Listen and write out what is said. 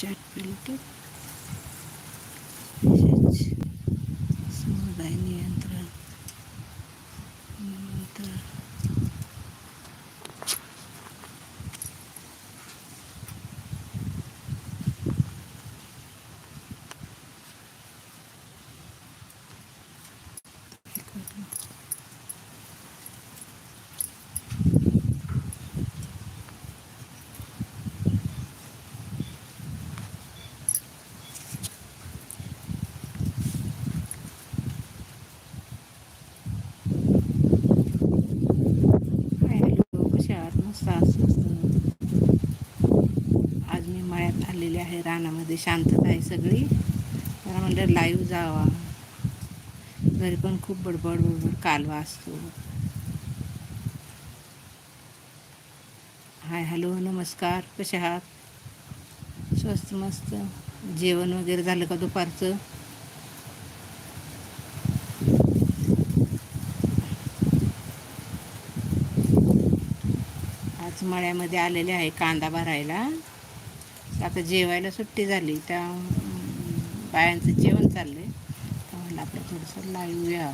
chart printed message సముదాయ నియంత్రణ నియంత్రణ आहे रानामध्ये शांतता आहे सगळी. तर म्हणलं लाईव्ह जावा. घरी पण खूप बडबड बडबड कालवा असतो. हाय हॅलो नमस्कार. कसे आहात? स्वस्त मस्त. जेवण वगैरे झालं का दुपारचं? आज मळ्यामध्ये आलेले आहे कांदा भरायला. आता जेवायला सुट्टी झाली त्या बायांचं जेवण चाललंय. तर म्हणलं आपलं थोडंसं लाईव्ह या.